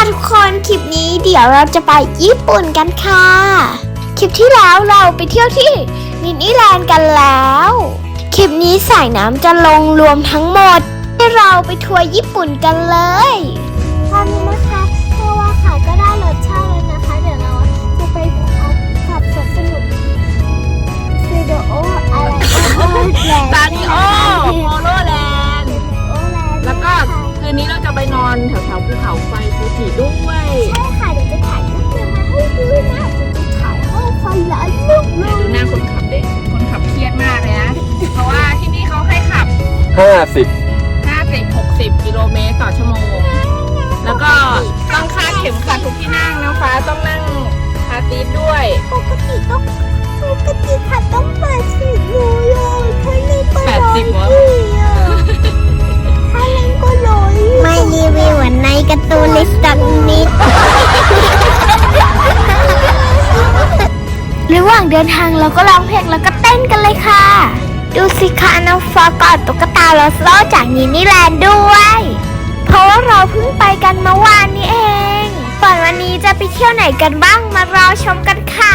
ค่ะทุกคนคลิปนี้เดี๋ยวเราจะไปญี่ปุ่นกันค่ะ คลิปที่แล้วเราไปเที่ยวที่ดิสนีย์แลนด์กันแล้ว คลิปนี้สายน้ำจะลงรวมทั้งหมดให้เราไปทัวร์ญี่ปุ่นกันเลยตอนนี้นะคะเพราะว่าค่ะก็ได้รถเช่าแล้วนะคะ เดี๋ยวเราจะไปขับสวนสนุกซีโดโออะไรโอแลนด์ซาริโอ นนี้เราจะไปนอนแถวแถวๆภูเขาไฟฟูจิด้วย ใช่ค่ะเดี๋ยวจะถ่ายรูปมาให้ดูนะเดี๋ยวจะถ่ายให้ฟังแล้วลูกดูหน้าคนขับเด็กคนขับเครียดมากเลยนะ เพราะว่าที่นี่เขาให้ขับห้าสิบ50 60 กิโลเมตรต่อชั่วโมง แล้วก็ต้องคาดเข็มขัดทุกที่นั่งนะฟ้าต้องนั่งคาร์ซีทด้วย ปกติต้องปกติค่ะต้องแปดสิบเลยแค่นี้ก็ร้อย80เหรอ ถ้าเล่นก็ร้อยไม่รีวิวเหมือนในการ์ตูนลิสตักนิด ระหว่างเดินทางเราก็ร้องเพลงแล้วก็เต้นกันเลยค่ะ ดูสิคะน้องฟ้ากอดตุ๊กตาลอสโลจากนินี่แลนด์ด้วย เพราะว่าเราเพิ่งไปกันเมื่อวานนี้เอง ก่อนวันนี้จะไปเที่ยวไหนกันบ้างมารอชมกันค่ะ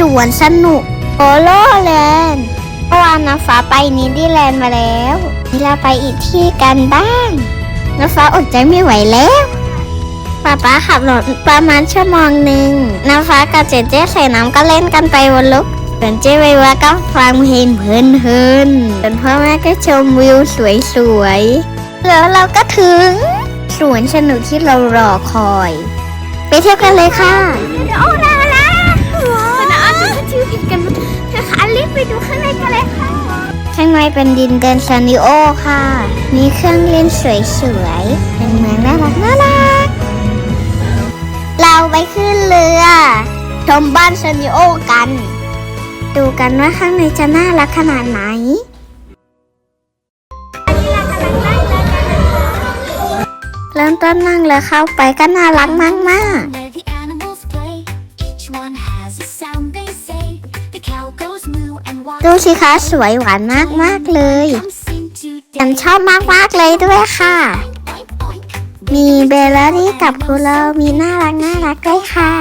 สวนสนุกโอโลแลนด์เมื่อวานน้ำฟ้าไปนิดี้แลนด์มาแล้วนี่เราไปอีกที่กันบ้างน้ำฟ้าอดใจไม่ไหวแล้วป๊าป๊าขับรถประมาณชั่วโมงหนึ่งน้ำฟ้ากับเจเจใส่น้ำก็เล่นกันไปวนลุกส่วนเจไววาก็ฟังเพลงเพลินเพลินส่วนพ่อแม่ก็ชมวิวสวยๆแล้วเราก็ถึงสวนสนุกที่เรารอคอย ไปเที่ยวกันเลยค่ะ ดูข้างในกันเลยค่ะ ข้างในเป็นดินเดนซานิโอค่ะ มีเครื่องเล่นสวยๆ เป็นเมืองน่ารักน่ารัก เราไปขึ้นเรือ ชมบ้านซานิโอกัน ดูกันว่าข้างในจะน่ารักขนาดไหนเริ่มต้นนั่งเลยเข้าไปก็น่ารักมากม ดูสิคะสวยหวานมากมากเลยฉันชอบมากมากเลยด้วยค่ะ มีเบลลารี่กับคูโลมีน่ารักน่ารักด้วยค่ะ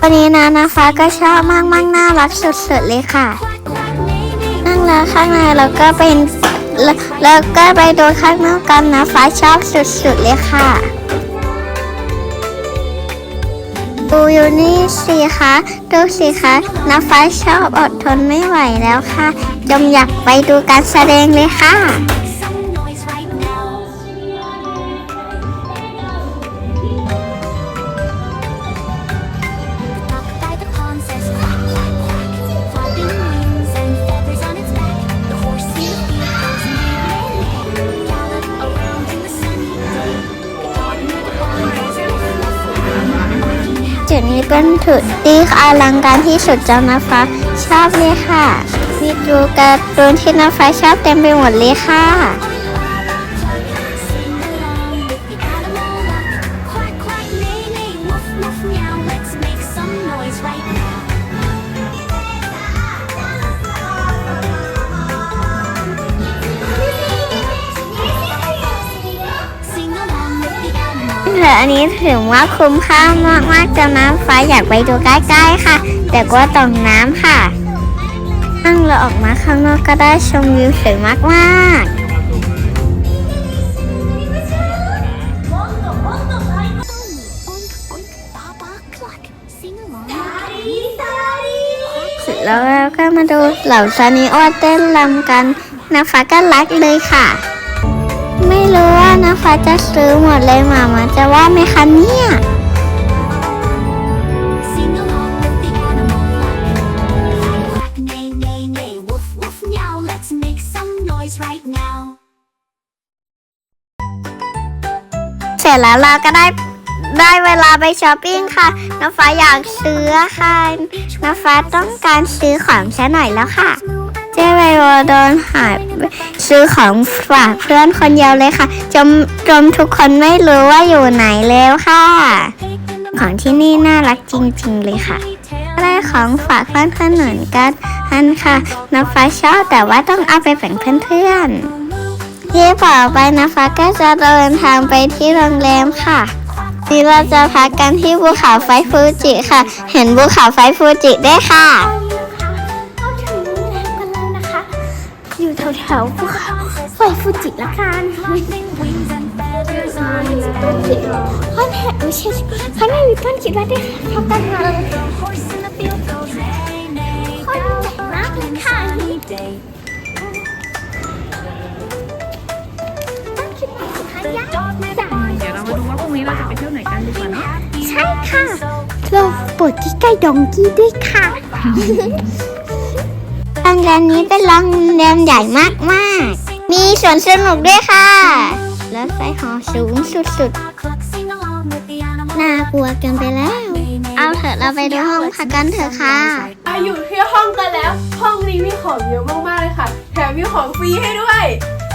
วันนี้นะนะฟ้าก็ชอบมากมากน่ารักสุดๆเลยค่ะ นั่งแล้วข้างในเราก็เป็นแล้วแล้วก็ไปดูข้างนอกกันนะฟ้าชอบสุดๆเลยค่ะ ดูอยู่นี่สิคะดูสิคะน้ำฟ้าชอบอดทนไม่ไหวแล้วค่ะ จมอยากไปดูการแสดงเลยค่ะ เป็นถุดที่อลังการที่สุดจ้านะคะชอบเลยค่ะ มีดูการ์ตูนที่น้าฟ้าชอบเต็มไปหมดเลยค่ะ อันนี้ถือว่าคุ้มค่ามากๆจ้าน้ำฟ้าอยากไปดูใกล้ๆค่ะ แต่กลัวตกน้ำค่ะนั่งเราออกมาข้างนอกก็ได้ชมวิวสวยมากๆ Oink oink ba ba cluck. Sing along. แล้วก็มาดูเหล่าซานิโอเต้นรำกันน้าฟ้าก็รักเลยค่ะ ไม่รู้ว่าน้าฟ้าจะซื้อหมดเลยหมามาจะว่าไหมคะเนี่ย Sing along with the animal luck. Neigh neigh neigh woof woof meow. Let's make some noise right now. เสร็จแล้วเราก็ได้ได้เวลาไปช้อปปิ้งค่ะ น้ำฟ้าอยากซื้อค่ะ น้ำฟ้าต้องการซื้อของซะหน่อยแล้วค่ะ ไวโอโดนหายซื้อของฝากเพื่อนคนเดียวเลยค่ะ จมจมทุกคนไม่รู้ว่าอยู่ไหนแล้วค่ะ ของที่นี่น่ารักจริง ๆ เลยค่ะได้ของฝากเพื่อนเพื่อนเหมือนกันอันค่ะน้ำฟ้าชอบแต่ว่าต้องเอาไปแบ่งเพื่อนๆที่ต่อไปน้ำฟ้าก็จะเดินทางไปที่โรงแรมค่ะที่เราจะพักกันที่ภูเขาไฟฟูจิค่ะ เห็นภูเขาไฟฟูจิได้ค่ะ แถวๆภูเขาไฟฟูจิละกันข้างในไม่ใช่ข้างในมีต้นคิดว่าได้ทำกันมาเลยคนใหญ่มากเลยค่ะต้องคิดว่าสุดท้ายยากจังเดี๋ยวเรามาดูว่าพรุ่งนี้เราจะไปเที่ยวไหนกันดีกว่าเนาะใช่ค่ะเราปวดที่ใกล้ดองกี้ด้วยค่ะโรงแรมนี้เป็นโรงแรมใหญ่มากๆ มีสวนสนุกด้วยค่ะ รถไฟหอสูงสุดๆ น่ากลัวเกันไปแล้ว เอาเถอะเราไปดูห้องพักกันเถอะค่ะอาอยู่ที่ห้องกันแล้ว ห้องนี้มีของเยอะมากๆเลยค่ะ แถมมีของฟรีให้ด้วย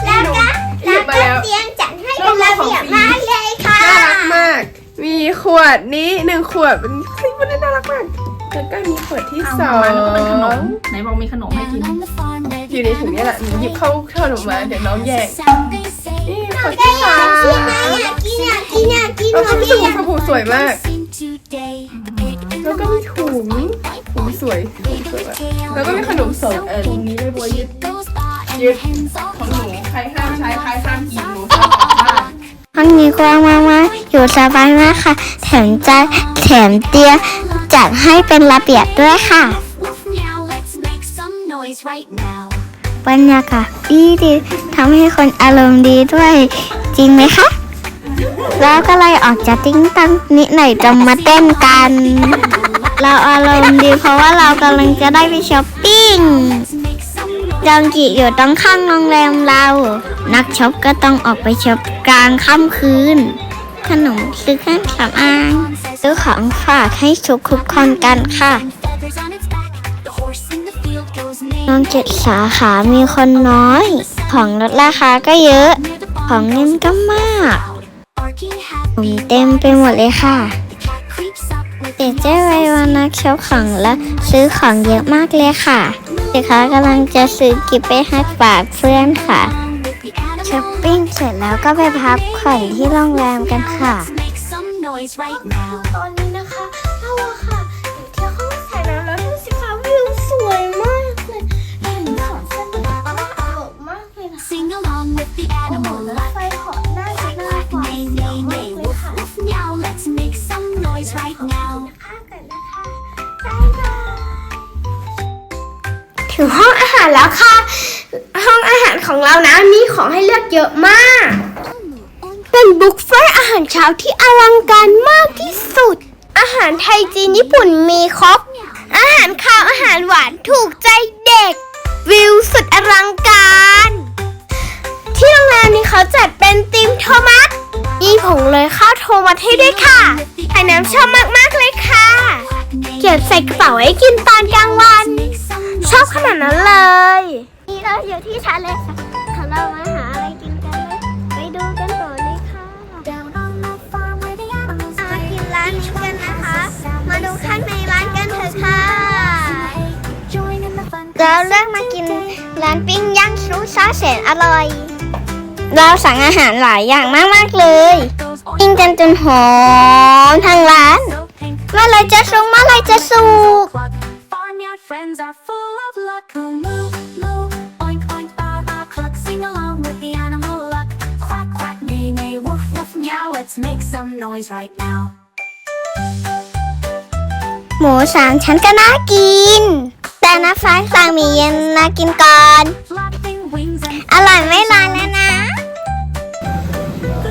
แล้วก็หยิบมาแล้วเตียงจัดให้เป็นระเบียบมากเลยค่ะ น่ารักมาก มีขวดนี้หนึ่งขวดเป็นคลิปมันน่ารักมาก แล้วก็มีขวดที่เอาสอมาแล้วก็เป็นขนงมไหนบอกมีขนมให้กิน อยู่ในถุงนี้แหละหนูหยิบเข้าขนมมาเดี๋ยวน้องแย่งนี่ขวดได้ที่อยาสากกินมนะอยากกินอยากกินอยากกินเอามาชมพี่พูชมพูสวยมาก แล้วก็มีถุงถุงสวยถุงสวยมากแล้วก็มีขนมสองอันถุงนี้เลยบัวยึดยึดของหนูใครห้ามใช้ใครห้ามกินหนูห้ามกลับบ้านห้องนี้กว้างมากๆอยู่สบายมากค่ะ แถมจะแถมเตียง จัดให้เป็นระเบียบด้วยค่ะ บรรยากาศดีดีทำให้คนอารมณ์ดีด้วย จริงไหมคะ แล้วก็เลยออกจากติ้งตั้งนิดหน่อยจะมาเต้นกัน เราอารมณ์ดีเพราะว่าเรากำลังจะได้ไปช้อปปิ้งจองกิอยู่ตรงข้างโรงแรมเรา นักช็อปก็ต้องออกไปช็อปกลางค่ำคืน ขนม ซื้อเครื่องสำอางซื้อของฝากให้ทุกทุกคนกันค่ะน้องเจ็ดสาขามีคนน้อย ของลดราคาก็เยอะ ของเงินก็มากผมเต็มไปหมดเลยค่ะเด็กเจ้ไว้วันนักช็อปของและซื้อของเยอะมากเลยค่ะเด็กค้ากำลังจะซื้อกิฟต์ไปให้ฝากเพื่อนค่ะ ช้อปปิ้งเสร็จแล้วก็ไปพักผ่อนที่โรงแรมกันค่ะ เลือกเยอะมาก เป็นบุฟเฟ่ต์อาหารเช้าที่อลังการมากที่สุด อาหารไทยจีนญี่ปุ่นมีครบ อาหารข้าวอาหารหวานถูกใจเด็ก วิวสุดอลังการ ที่โรงแรมนี้เขาจัดเป็นธีมโทมัสมีผงเลยข้าวโทมัสให้ด้วยค่ะไข่น้ำชอบมากๆเลยค่ะ เก็บใส่กระเป๋าไว้กินตอนกลางวัน ชอบขนาดนั้นเลย นี่เราอยู่ที่ชาเลนจ์ค่ะเรามาหาอะไร ข้างในร้านกันเถอะค่ะเราเลือกมากินร้านปิ้งย่างซูซ่าแสนอร่อย เราสั่งอาหารหลายอย่างมากๆเลย ปิ้งกันจนหอมทางร้าน เมื่อไรจะสุกเมื่อไรจะสุก Farmyard friends are full of luck. Moo, moo, oink, oink, ba, ba, cluck. Sing along with the animal luck. Quack, quack, neigh, neigh, woof, woof, meow. Let's make some noise right now. หมูสามชั้นก็น่ากิน แต่นะฟ้าสั่งหมีเย็นมากินก่อน Flapping wings and อร่อยไม่ร้อนแล้วนะ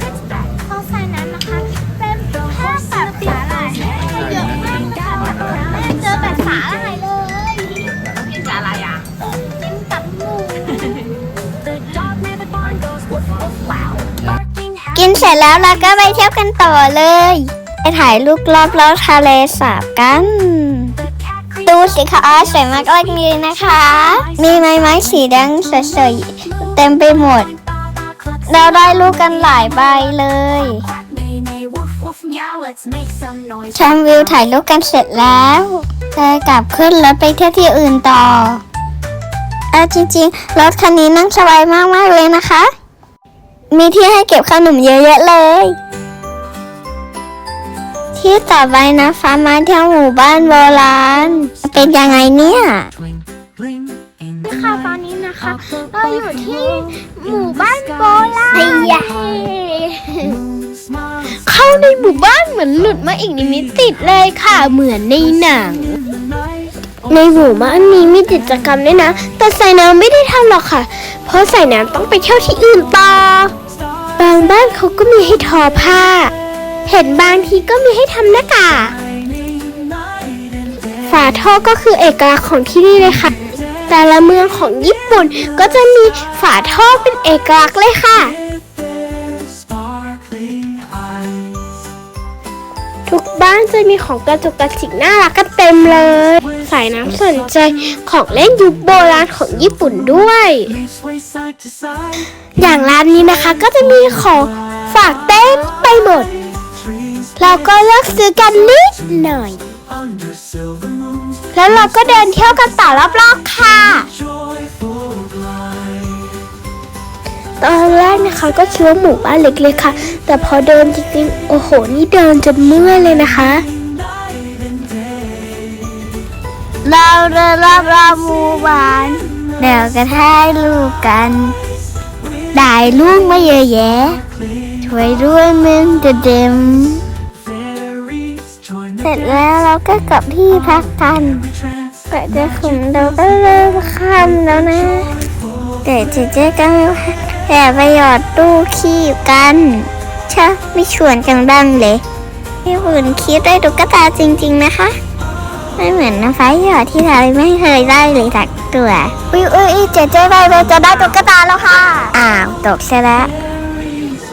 it's back. เขาใส่นั้นนะคะเป็นภาพแบบสาหร่ายเยอะมากนะคะไม่เจอแบบสาหร่ายเลยกินกับอะไรอะกินกับหมู The dog near the barn goes woof, woof, wow. Barking กินเสร็จแล้วเราก็ไปเที่ยวกันต่อเลยไป ถ่ายรูปรอบแล้วทะเลสาบกัน ดูสิคะสวยมากเลยนะคะ มีไม้ไม้สีแดงสวยๆเต็มไปหมด เราได้รูปกันหลายใบเลยชมวิวถ่ายรูปกันเสร็จแล้วจะกลับขึ้นรถไปเที่ยวที่อื่นต่อเอาจริงๆ รถคันนี้นั่งสบายมากๆเลยนะคะ มีที่ให้เก็บขนมเยอะแยะเลย ที่ต่อไปนะฟ้ามาเที่ยวหมู่บ้านโบราณ เป็นยังไงเนี่ยค่ะตอนนี้นะคะเราอยู่ที่หมู่บ้านโบราณเข้าในหมู่บ้านเหมือนหลุดมาอีกในมิติเลยค่ะเหมือนในหนัง ในหมู่บ้านนี้มีกิจกรรมด้วยนะ แต่ใส่น้ำไม่ได้ทำหรอกค่ะ เพราะใส่น้ำต้องไปเที่ยวที่อื่นต่อบางบ้านเขาก็มีให้ทอผ้า เห็นบางทีก็มีให้ทำหน้ากากฝาท่อก็คือเอกลักษณ์ของที่นี่เลยค่ะ แต่ละเมืองของญี่ปุ่นก็จะมีฝาท่อเป็นเอกลักษณ์เลยค่ะ ทุกบ้านจะมีของกระจุกกระจิกน่ารักกันเต็มเลย สายน้ำสนใจของเล่นยุคโบราณของญี่ปุ่นด้วย อย่างร้านนี้นะคะก็จะมีของฝากเต็มไปหมด เราก็เลือกซื้อกันนิดหน่อย แล้วเราก็เดินเที่ยวกันต่อรอบๆค่ะ ตอนแรกนะคะก็คิดว่าหมู่บ้านเล็กๆค่ะ แต่พอเดินจริงๆ โอ้โห นี่เดินจนเมื่อยเลยนะคะ เราเดินรอบรอบหมู่บ้านเดี๋ยวก็ถ่ายรูปกันได้ลูกมาเยอะแยะช่วยด้วยมึงจะเดม สร็จแล้วเราก็กลับที่พักกันกว่าจะขุนเราก็เริ่มค่ำแล้วนะแต่เจ๊ๆก็ไม่ว่าแต่ไปหยอดตู้ขี้กันชะไม่ชวนจังดังเลยพี่หุ่นคิดได้ตุ๊กตาจริง ๆนะคะ ไม่เหมือนน้ำฟ้าหยอดที่เราไม่เคยได้เลยสักตัวอุ้ยอุ้ยเจ๊เจ๊ไปเลยจะได้ตุ๊กตาแล้วค่ะ อ้าวตกซะแล้ว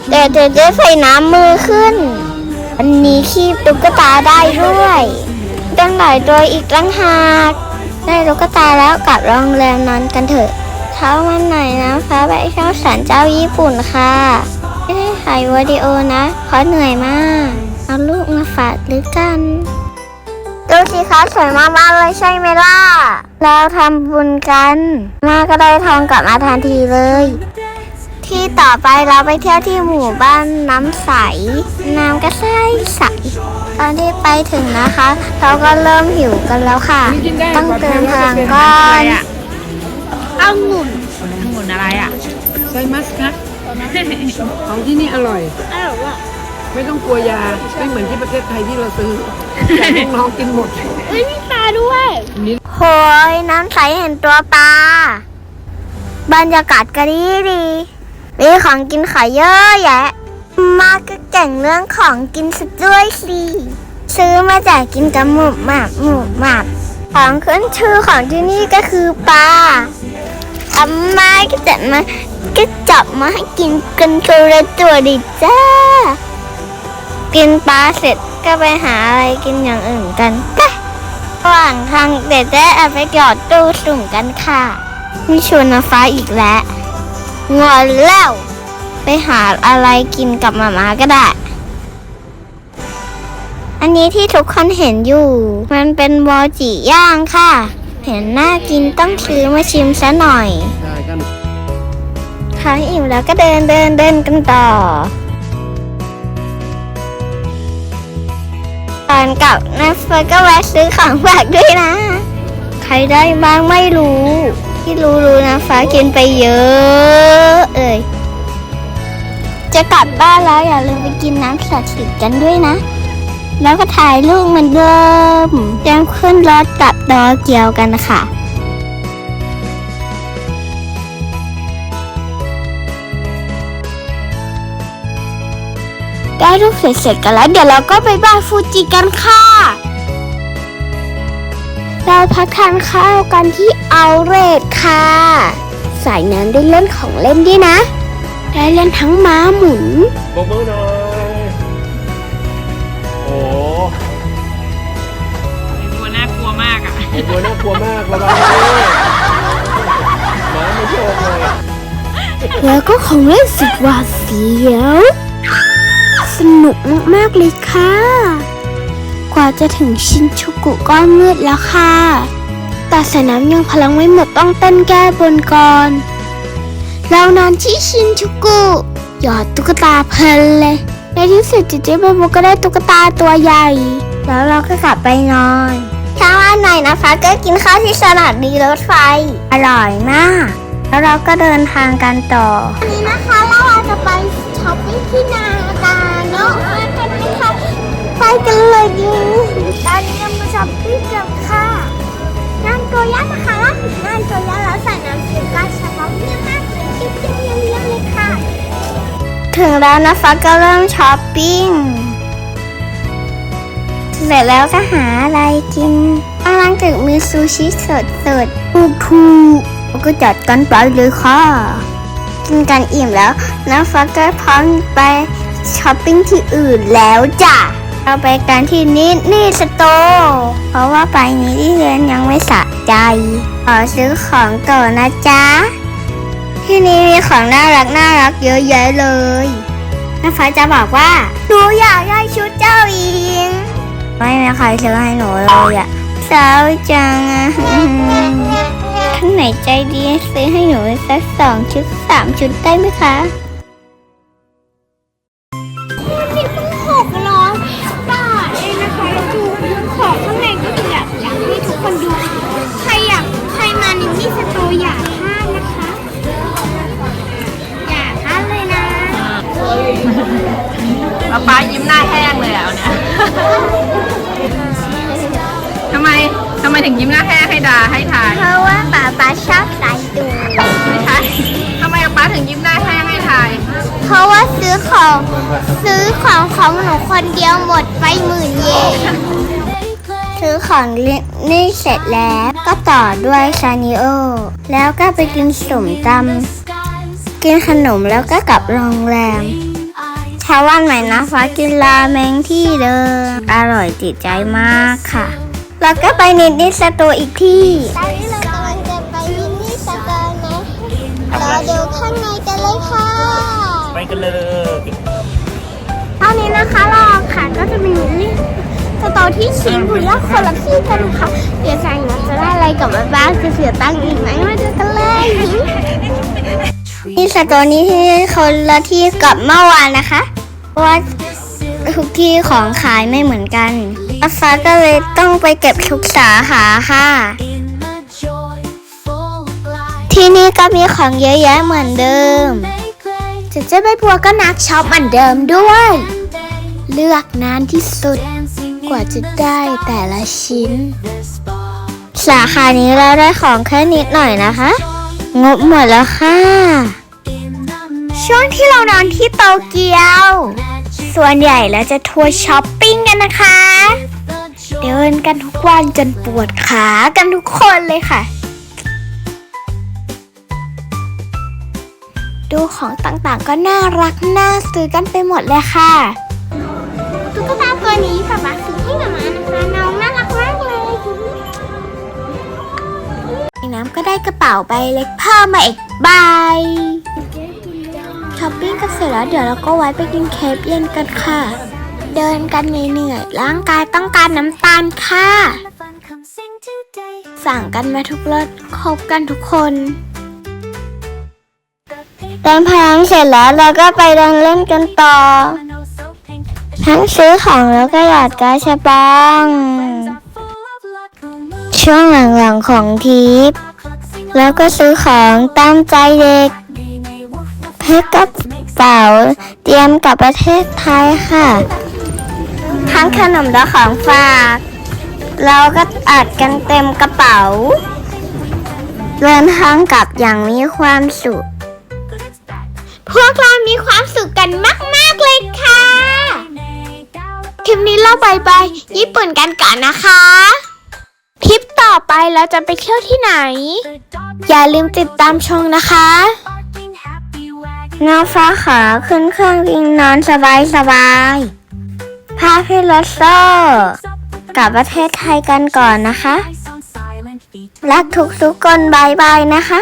แต่เจ๊เจ๊ใส่น้ำมือขึ้น วันนี้คีบตุ๊กตาได้ด้วยตั้งหลายตัวอีกตั้งหากได้ตุ๊กตาแล้วกลับโรงแรมนอนกันเถอะเช้าวันไหนนะฟ้าไปเที่ยวศาลเจ้าญี่ปุ่นค่ะ ไม่ได้ถ่ายวิดีโอนะเพราะเหนื่อยมาก เอาลูกมาฝากหรือกันดูสิคะสวยมากๆเลยใช่ไหมล่ะ เราทำบุญกัน มาก็ได้ทองกลับมาทันทีเลย ที่ต่อไปเราไปเที่ยวที่หมู่บ้านน้ำใส น้ำก็ใสใส ตอนที่ไปถึงนะคะ เราก็เริ่มหิวกันแล้วค่ะ ต้องเติมพลังก่อนองุ่นองุ่นอะไรอะไซมัสคะของที่นี่อร่อยไม่ต้องกลัวยาไม่เหมือนที่ประเทศไทยที่เราซื้ออยากให้น้องกินหมดโหยน้ำใสเห็นตัวปลาบรรยากาศก็ดีดี มีของกินขายเยอะแยะ มาก็เก่งเรื่องของกินสุดด้วยสิซื้อมาจากกินกับหมูหมับหมูหมับของขึ้นชื่อของที่นี่ก็คือปลาอาม่าก็จัดมาก็จับมาให้กินกันตัวละตัวดิจ้า กินปลาเสร็จก็ไปหาอะไรกินอย่างอื่นกันไประหว่างทางเด็ดได้เอาไปหยอดตู้สุ่มกันค่ะ มีชวนฟ้าอีกแล้ว งอนแล้ว ไปหาอะไรกินกับหมามาก็ได้ อันนี้ที่ทุกคนเห็นอยู่ มันเป็นวอจิย่างค่ะ เห็นน่ากินต้องซื้อมาชิมซะหน่อยทานอิ่มแล้วก็เดินเดินเดินกันต่อ ตอนกลับนะเฟิร์นก็แวะซื้อของฝากด้วยนะ ใครได้บ้างไม่รู้ ที่รู้รู้นะฟ้ากินไปเยอะเอ่ยจะกลับบ้านแล้วอย่าลืมไปกินน้ำสัตว์สิทธิ์กันด้วยนะ แล้วก็ถ่ายรูปเหมันเดิมยังขึ้นรถกลับดอเกียวกันนะคะได้รูปเสร็จๆกันแล้ว เดี๋ยวเราก็ไปบ้านฟูจิกันค่ะ เราพักทานข้าวกันที่เอาเรท ค่ะ สายน้ำได้เล่นของเล่นด้วยนะ ได้เล่นทั้งม้าหมุนบกมือหน่อย โอ้ตัวน่ากลัวมากอะโหตัวน่ากลัวมากระวังเลยหมาไม่โชคเลยแล้วก็ของเล่นสุดหวาดเสียว สนุกมากๆเลยค่ะ กว่าจะถึงชินชูกุก็มืดแล้วค่ะ แต่สนามยังพลังไม่หมดต้องเต้นแก้บนก่อน เรานอนที่ชินชูกุหยอดตุ๊กตาเพลินเลย ในที่สุดจิจิเบโบก็ได้ตุ๊กตาตัวใหญ่ แล้วเราก็กลับไปนอนเช้าวันไหนนะคะก็กินข้าวที่สถานีรถไฟ อร่อยมาก แล้วเราก็เดินทางกันต่อวันนี้นะคะเราจะไปช้อปปิ้งที่นาตาเนาะกันไหมคะไปกันเลยดิตอนนี้เรามาช้อปปิ้งกัน ค่ะน้ำตัวยักษ์นะคะน้ำตัวยักษ์แล้วใส่น้ำเค็มกันเฉพาะเยี่ยมมากเลยเยี่ยมเยี่ยมเยี่ยมเลยค่ะ ถึงแล้วนะคะก็เริ่มช้อปปิ้ง เสร็จแล้วก็หาอะไรกินข้างล่างตึกมีซูชิสดสดๆถูกถูกๆแล้วก็จัดกันไปเลยค่ะ กินกันอิ่มแล้วน้ำฟ้าก็พร้อมไปช้อปปิ้งที่อื่นแล้วจ้ะ เราไปกันที่นิดนี่สโตเพราะว่าไปนี้ที่เรียนยังไม่สะใจขอซื้อของก่อนนะจ๊ะ ที่นี่มีของน่ารักน่ารักเยอะแยะเลยน้าฟ้าจะบอกว่าหนูอยากได้ชุดเจ้าหญิง ไม่มีใครซื้อให้หนูเลยอะเศร้าจังอะท่านไหนใจดีซื้อให้หนูสักสองชุดสามชุดได้ไหมคะ ป๊าป๊ายิ้มหน้าแห้งเลยอะเนี่ย ทำไมทำไมถึงยิ้มหน้าแห้งให้ดาให้ทาย เพราะว่าป๊าป๊าชอบสายดู ไม่ใช่ทำไมป๊าถึงยิ้มหน้าแห้งให้ทาย เพราะว่าซื้อของซื้อของของหนูคนเดียวหมดไปหมื่นเยน ซื้อของนี่เสร็จแล้วก็ต่อด้วยซานิโอ แล้วก็ไปกินสมตำกินขนมแล้วก็กลับโรงแรมเช้าวันใหม่นะฟ้ากินราเมงที่เดิม อร่อยติดใจมากค่ะ แล้วก็ไปนิดนิสตูอีกที่ตอนนี้เรากำลังจะไปนิดนิสตูนะเราดูข้างในกันเลยค่ะไปกันเลยเท่านี้นะคะรอค่ะก็จะมีนี่สตอที่ชิงคุยว่าคนละที่กันค่ะเดี๋ยวสั่งนะจะได้อะไรกลับมาบ้างจะเสียตังค์อีกไหมมาดูกันเลยนี่สตอนี้ที่คนละที่กับเมื่อวานนะคะเพราะ ว่าทุกที่ของขายไม่เหมือนกันอาฟ้าก็เลยต้องไปเก็บทุกสาขาค่ะ ที่นี่ก็มีของเยอะแยะเหมือนเดิมเจเจ๊ใบบัวก็นักช็อปเหมือนเดิมด้วย เลือกนานที่สุดกว่าจะได้แต่ละชิ้น สาขานี้เราได้ของแค่นิดหน่อยนะคะ งบหมดแล้วค่ะ ช่วงที่เรานอนที่โตเกียว ส่วนใหญ่เราจะทัวร์ช้อปปิ้งกันนะคะ เดินกันทุกวันจนปวดขากันทุกคนเลยค่ะ ดูของต่างๆก็น่ารักน่าซื้อกันไปหมดเลยค่ะตุ๊กตาตัวนี้ป๊าป๊าซื้อให้หมามานะคะน้องน่ารักมากเลยน้ำก็ได้กระเป๋าใบเล็กเพิ่มมาอีกใบ ช้อปปิ้งกันเสร็จแล้วเดี๋ยวเราก็ไว้ไปกินเคฟเย็นกันค่ะ เดินกันเหนื่อยๆร่างกายต้องการน้ำตาลค่ะ สั่งกันมาทุกรสครบกันทุกคนเดินพลังเสร็จแล้วเราก็ไปเดินเล่นกันต่อ ทั้งซื้อของแล้วก็หยอดกาชาปังช่วงหลังๆของทริปแล้วก็ซื้อของตามใจเด็ก แพ็กกระเป๋าเตรียมกลับประเทศไทยค่ะ ทั้งขนมและของฝาก เราก็อัดกันเต็มกระเป๋า เดินทางกลับอย่างมีความสุข พวกเรามีความสุขกันมาก ๆ เลยค่ะ คลิปนี้เราบายบายญี่ปุ่นกันก่อนนะคะคลิปต่อไปเราจะไปเที่ยวที่ไหน อย่าลืมติดตามชมนะคะ น้องฟ้าขาขึ้นเครื่องบินนอนสบายสบายพาพี่รถโซ่กลับประเทศไทยกันก่อนนะคะ รักทุกทุกคนบายบายนะคะ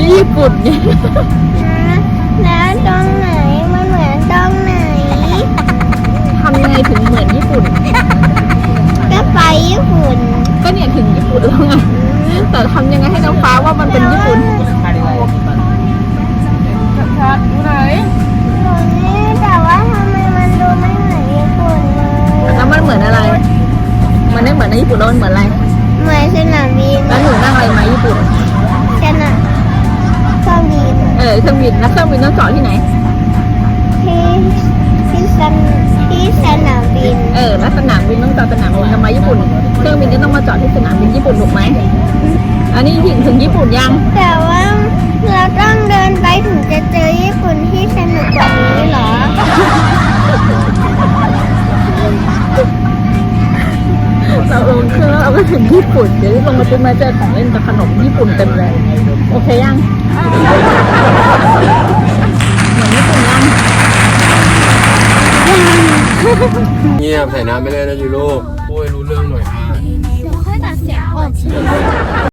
ที่ญี่ปุ่นไงแล้วตรงไหนมันเหมือนตรงไหนทำยังไงถึงเหมือนญี่ปุ่น ก็ไปญี่ปุ่น ก็เนี่ยถึงญี่ปุ่นแล้วไงแต่ทำยังไงให้น้องฟ้าว่ามันเป็นญี่ปุ่นชัดๆดูไหนตรงนี้แต่ว่าทำไมมันดูไม่เหมือนญี่ปุ่นเลยแล้วมันเหมือนอะไร มันไม่เหมือนในญี่ปุ่นแล้วมันเหมือนอะไร เหมือนสนามบินแล้วหนูนั่งอะไรมาญี่ปุ่นสนามเครื่องบิน เออเครื่องบินแล้วเครื่องบินต้องจอดที่ไหน ที่ที่สนที่สนามบิน เออแล้วสนามบินต้องจอดสนามบินทำไมญี่ปุ่น เครื่องบินก็ต้องมาจอดที่สนามบินญี่ปุ่นถูกไหมอันนี้ถึงถึงญี่ปุ่นยัง แต่ว่าเราต้องเดินไปถึงจะเจอญี่ปุ่นที่สนุกกว่านี้เหรอ เราลงเครื่องแล้วเราก็ถึงญี่ปุ่น เดี๋ยวลงมาปุ๊บมาเจอของเล่นกับขนมญี่ปุ่นเต็มเลย โอเคยัง เหมือนญี่ปุ่นยังเงียบใส่น้ำไปเลยนะยูโรพูดให้รู้เรื่องหน่อยค่ะ เดี๋ยวค่อยตัดเสียงออก